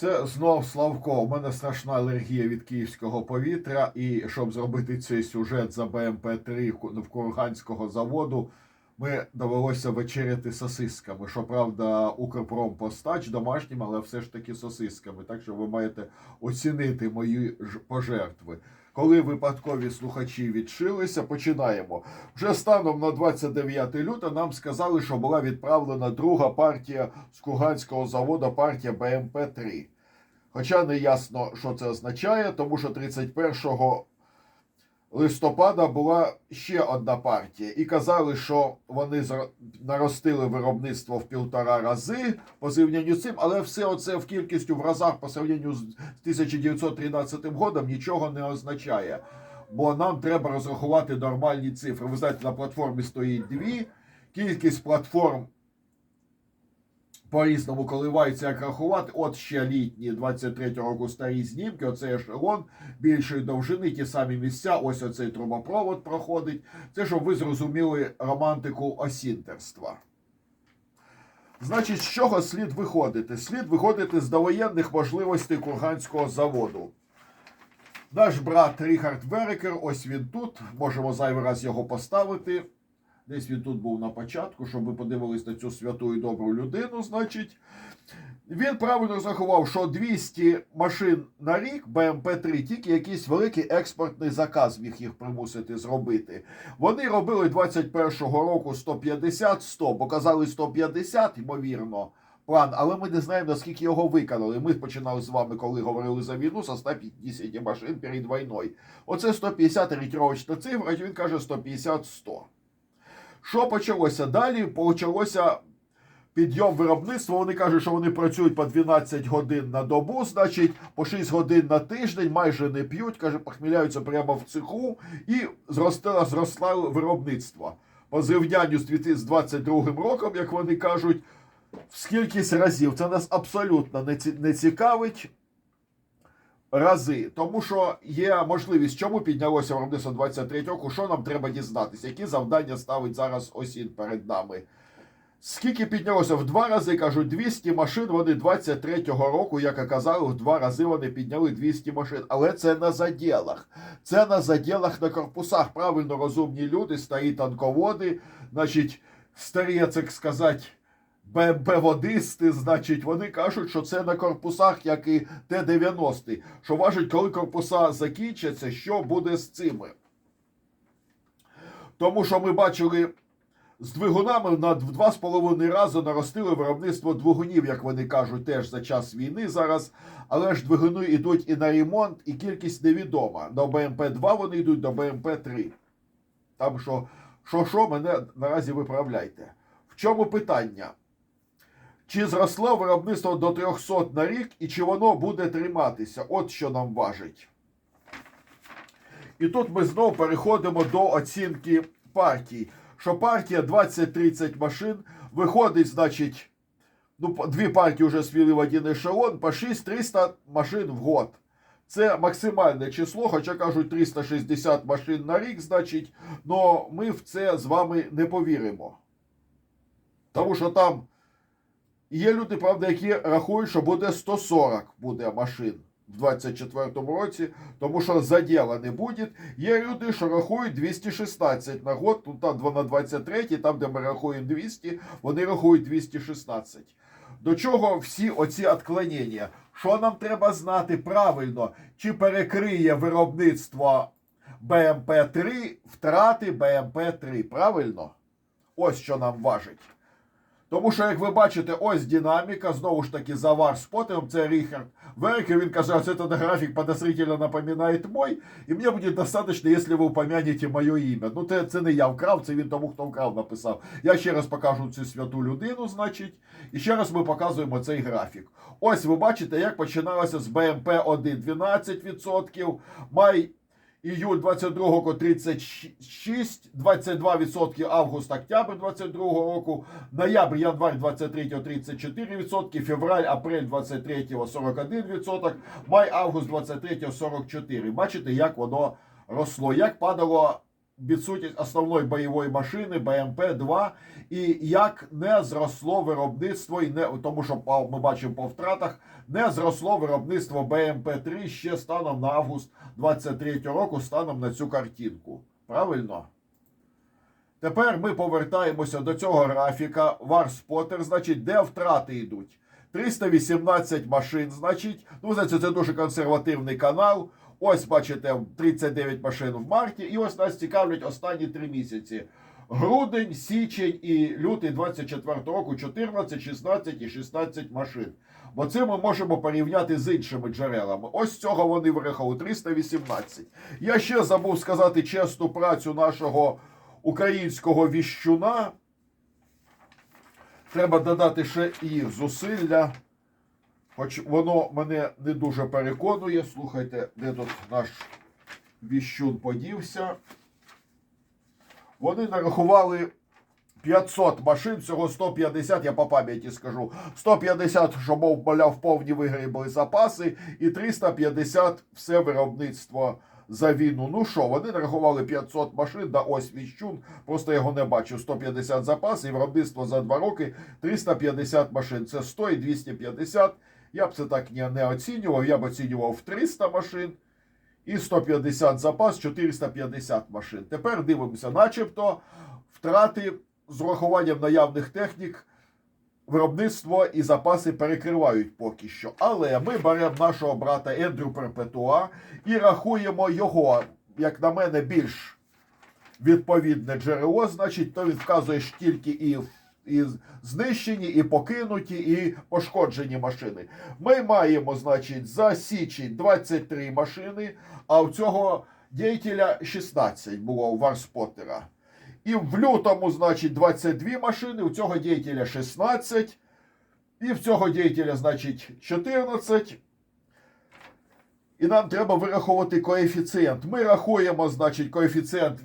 Це знов Славко. У мене страшна алергія від київського повітря. І щоб зробити цей сюжет за БМП-3 в Курганського заводу, ми довелося вечеряти сосисками. Щоправда, Укрпромпостач домашнім, але все ж таки сосисками. Так що ви маєте оцінити мої пожертви. Коли випадкові слухачі відшилися, починаємо. Вже станом на 29 лютого нам сказали, що була відправлена друга партія з Курганського заводу, партія БМП-3. Хоча не ясно, що це означає, тому що 31 листопада була ще одна партія, і казали, що вони наростили виробництво в півтора рази по зрівнянню з цим, але все оце в кількістю в разах по сравненню з 1913 годом нічого не означає. Бо нам треба розрахувати нормальні цифри. Ви знаєте, на платформі стоїть дві. Кількість платформ по-різному коливається, як рахувати. От ще літні 23 року старі знімки, оцей ешелон більшої довжини, ті самі місця, ось оцей трубопровод проходить. Це щоб ви зрозуміли романтику осінтерства. Значить, з чого слід виходити? Слід виходити з довоєнних можливостей Курганського заводу. Наш брат Ріхард Верекер, ось він тут. Можемо зайвий раз його поставити. Десь він тут був на початку, щоб ви подивились на цю святу і добру людину. Значить, він правильно розрахував, що 200 машин на рік БМП-3, тільки якийсь великий експортний заказ міг їх примусити зробити. Вони робили 21-го року 150-100, бо казали 150, ймовірно. План, але ми не знаємо, наскільки його виконали. Ми починали з вами, коли говорили за війну, со 150 машин перед війною. Оце 150 орієнтировочна цифра, він каже 150-100. Що почалося далі? Почалося підйом виробництва. Вони кажуть, що вони працюють по 12 годин на добу, значить, по 6 годин на тиждень, майже не п'ють, каже, похміляються прямо в цеху і зростало, зросло виробництво. По зрівнянню з 2022 роком, як вони кажуть, в скількись разів. Це нас абсолютно не цікавить. Рази, тому що є можливість, чому піднялося виробництво 23 року, що нам треба дізнатися, які завдання ставить зараз осінь перед нами. Скільки піднялося в два рази, кажуть, 200 машин вони 23-го року, як казали, в два рази вони підняли 200 машин. Але це на заділах. Це на заділах на корпусах. Правильно розумні люди, старі танководи, значить, старі, як сказати, БМП-водисти, значить, вони кажуть, що це на корпусах, як і Т-90. Що важить, коли корпуса закінчаться, що буде з цими. Тому що ми бачили з двигунами на в два з половиною рази наростили виробництво двигунів, як вони кажуть, теж за час війни зараз. Але ж двигуни йдуть і на ремонт, і кількість невідома. До БМП-2 вони йдуть, до БМП-3. Там що, що, що, мене наразі виправляйте. В чому питання? Чи зросло виробництво до 300 на рік і чи воно буде триматися? От що нам важить. І тут ми знову переходимо до оцінки партій. Що партія 20-30 машин виходить, значить, ну, дві партії вже свіли в один ешелон, по 6-300 машин в год. Це максимальне число, хоча кажуть 360 машин на рік, значить, но ми в це з вами не повіримо. Тому що там є люди, правда, які рахують, що буде 140 буде машин в 24-му році, тому що заділа не буде. Є люди, що рахують 216 на год, ну там на 23, там, де ми рахуємо 200, вони рахують 216. До чого всі оці відклонення? Що нам треба знати правильно, чи перекриє виробництво БМП-3 втрати БМП-3? Правильно? Ось що нам важить. Тому що, як ви бачите, ось динаміка, знову ж таки, завар з потом, це Ріхард Веркер, він каже, що этот графік подозрительно напоминає мой, і мені буде достатньо, якщо ви упомянете моє ім'я. Ну, це, це не я вкрав, це він тому, хто вкрав, написав. Я ще раз покажу цю святу людину, значить, і ще раз ми показуємо цей графік. Ось ви бачите, як починалося з БМП-1 12%, май Іюль 22 року 36, 22% август, октябрь 22 року, ноябрь, январь 23 34%, февраль, апрель 23 41%, май, август 23 44. Бачите, як воно росло, як падало відсутність основної бойової машини БМП-2 і як не зросло виробництво, і не тому, що ми бачимо по втратах, не зросло виробництво БМП-3 ще станом на август 23 року, станом на цю картинку. Правильно? Тепер ми повертаємося до цього графіка. Варспотер, значить, де втрати йдуть. 318 машин, значить, ну, значить, це дуже консервативний канал. Ось, бачите, 39 машин в марті, і ось нас цікавлять останні три місяці. Грудень, січень і лютий 24 року 14, 16 і 16 машин. Бо це ми можемо порівняти з іншими джерелами. Ось цього вони вирахали 318. Я ще забув сказати чесну працю нашого українського віщуна. Треба додати ще і зусилля. Хоч воно мене не дуже переконує. Слухайте, де тут наш віщун подівся. Вони нарахували 500 машин, всього 150, я по пам'яті скажу. 150, що мов мовляв, повні вигрібли запаси, і 350 все виробництво за війну. Ну що, вони нарахували 500 машин, да ось віщун, просто його не бачу. 150 запас і виробництво за 2 роки 350 машин. Це 100 і 250. Я б це так не, оцінював, я б оцінював в 300 машин. І 150 запас, 450 машин. Тепер дивимося, начебто втрати з урахуванням наявних технік виробництво і запаси перекривають поки що. Але ми беремо нашого брата Ендрю Перпетуа і рахуємо його, як на мене, більш відповідне джерело, значить, то він вказує тільки і, і знищені, і покинуті, і пошкоджені машини. Ми маємо, значить, за січень 23 машини, а у цього діятеля 16 було у Варспотера. І в лютому, значить, 22 машини, у цього діятеля 16, і в цього діятеля, значить, 14. І нам треба вирахувати коефіцієнт. Ми рахуємо, значить, коефіцієнт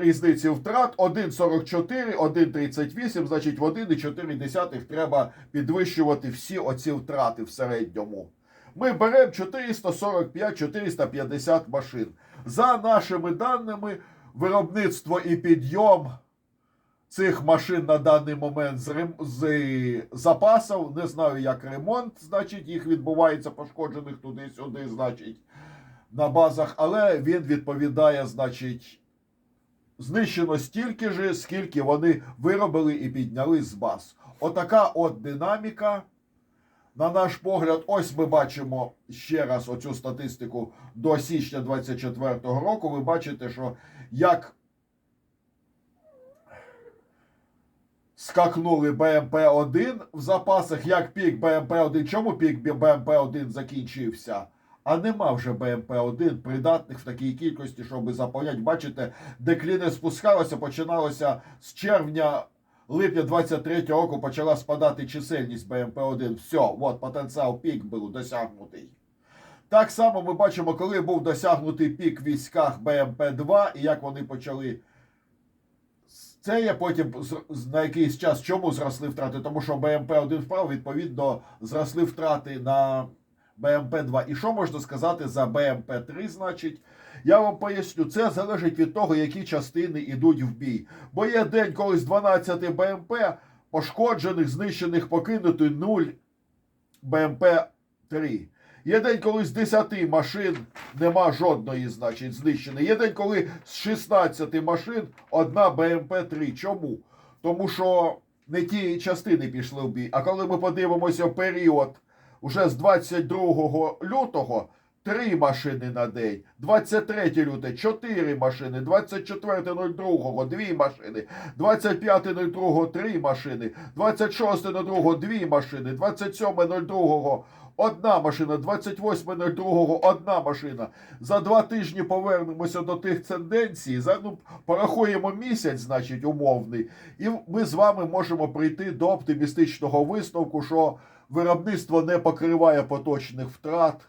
різниці втрат 1,44, 1,38, значить, в 1,4 треба підвищувати всі оці втрати в середньому. Ми беремо 445-450 машин. За нашими даними, виробництво і підйом цих машин на даний момент з, рем... з запасів. Не знаю, як ремонт, значить, їх відбувається пошкоджених туди-сюди, значить, на базах, але він відповідає, значить, знищено стільки ж, скільки вони виробили і підняли з баз. Отака от динаміка. На наш погляд, ось ми бачимо ще раз оцю статистику до січня 24 року. Ви бачите, що як скакнули БМП-1 в запасах, як пік БМП-1. Чому пік БМП-1 закінчився? А нема вже БМП-1 придатних в такій кількості, щоб заповняти. Бачите, декліни спускалося, починалося з червня. Липня 23 року почала спадати чисельність БМП-1. Все, от потенціал пік був досягнутий. Так само ми бачимо, коли був досягнутий пік в військах БМП-2 і як вони почали. Це потім на якийсь час чому зросли втрати? Тому що БМП-1 впав, відповідно, зросли втрати на БМП-2. І що можна сказати за БМП-3, значить? Я вам поясню, це залежить від того, які частини йдуть в бій. Бо є день, коли з 12 БМП пошкоджених, знищених, покинутих 0 БМП-3. Є день, коли з 10 машин нема жодної, значить, знищеної. Є день, коли з 16 машин одна БМП-3. Чому? Тому що не ті частини пішли в бій. А коли ми подивимося в період уже з 22 лютого, Три машини на день. 23 люте 4 машини. 24.02 дві машини. 25.02 три машини. 26.02 дві машини. 27.02 одна машина. 28.02 одна машина. За два тижні повернемося до тих тенденцій. За, ну, порахуємо місяць, значить, умовний. І ми з вами можемо прийти до оптимістичного висновку, що виробництво не покриває поточних втрат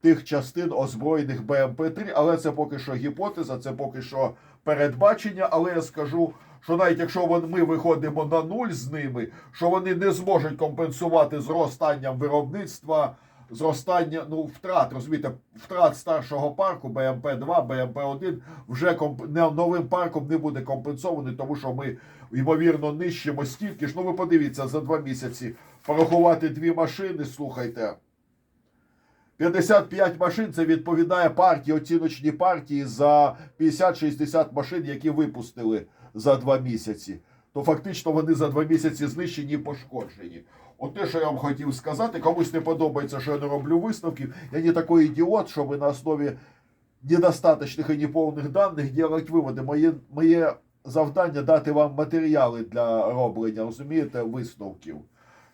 тих частин озброєних БМП-3, але це поки що гіпотеза, це поки що передбачення. Але я скажу, що навіть якщо ми виходимо на нуль з ними, що вони не зможуть компенсувати зростанням виробництва зростання, ну, втрат, розумієте, втрат старшого парку БМП-2, БМП-1 вже комп... новим парком не буде компенсований, тому що ми, ймовірно, нищимо стільки ж. Ну, ви подивіться, за два місяці порахувати дві машини, слухайте. 55 машин це відповідає партії, оціночній партії за 50-60 машин, які випустили за два місяці. То фактично вони за два місяці знищені і пошкоджені. От те, що я вам хотів сказати, комусь не подобається, що я не роблю висновків. Я не такий ідіот, щоб на основі недостаточних і неповних даних робити виводи. Моє, моє завдання дати вам матеріали для роблення, розумієте, висновків.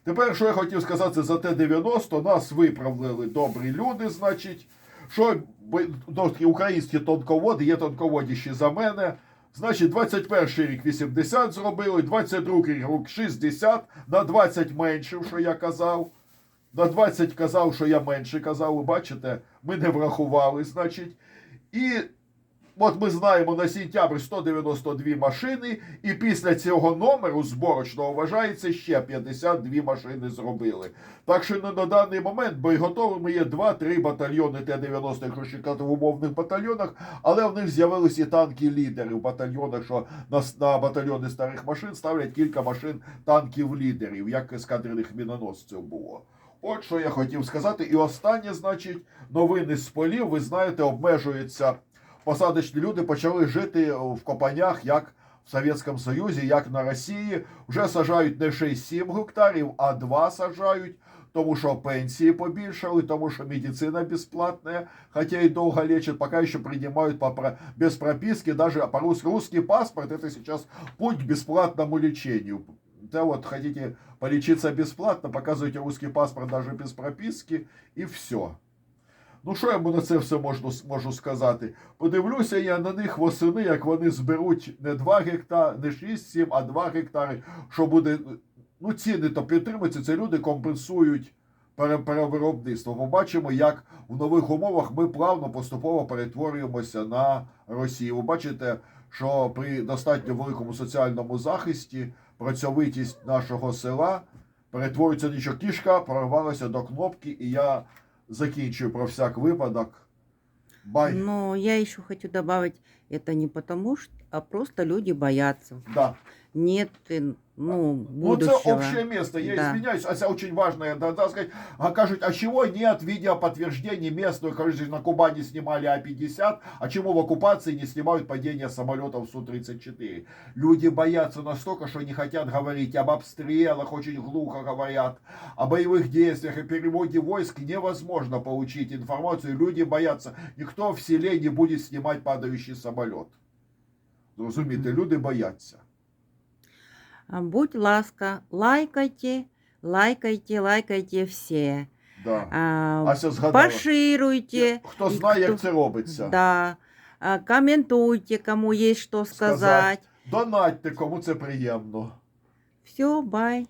Тепер, що я хотів сказати за Т-90, нас виправили добрі люди, значить, що українські тонководи, є тонководіші за мене. Значить, 21 рік 80 зробили, 22 рік 60, на 20 менше, що я казав. На 20 казав, що я менше казав, ви бачите, ми не врахували, значить. І от ми знаємо на сентябрь 192 машини, і після цього номеру зборочного вважається ще 52 машини зробили. Так що на, даний момент боєготовими є 2-3 батальйони Т-90, якщо чекати в умовних батальйонах, але в них з'явились і танки лідери в батальйонах, що на, на батальйони старих машин ставлять кілька машин танків лідерів, як ескадренних міноносців було. От що я хотів сказати. І останнє, значить, новини з полів, ви знаєте, обмежуються. Посадочні люди почали жити в копанях, як в Совєтському Союзі, як на Росії. Вже сажають не 6-7 гектарів, а 2 сажають, тому що пенсії побільшали, тому що медицина безплатная, хотя и долго лечат, пока еще принимают по, про- без прописки, даже по-русски. Русский паспорт это сейчас путь к бесплатному лечению. Да вот хотите полечиться бесплатно, показывайте русский паспорт даже без прописки, і все. Ну, що я на це все можу, можу сказати? Подивлюся я на них восени, як вони зберуть не 2 гектари, не 6-7, а 2 гектари. Що буде. Ну, ціни то підтримуються, це люди компенсують пере- перевиробництво. Побачимо, як в нових умовах ми плавно поступово перетворюємося на Росію. Ви бачите, що при достатньо великому соціальному захисті працьовитість нашого села перетворюється що кішка прорвалася до кнопки, і я закінчую про всяк випадок. Бай. Но я еще хочу добавить, это не потому что, а просто люди боятся. Да. Нет, ну, Ну, будущего. это общее место, я Да. извиняюсь, это очень важное, да, да, сказать, а а чего нет видеоподтверждений местную, кажется, на Кубани снимали А-50, а чему в оккупации не снимают падение самолетов Су-34? Люди боятся настолько, что не хотят говорить об обстрелах, очень глухо говорят, о боевых действиях и переводе войск невозможно получить информацию, люди боятся, никто в селе не будет снимать падающий самолет. Розумієте, люди бояться. А Будь ласка, лайкайте, лайкайте, лайкайте все. Да. А, Ася згадала. пошируйте. Хто і знає, хто- як це робиться. Да. А, Комментуйте, кому есть что Сказать. сказать. Донатьте, кому це приємно. Все, бай.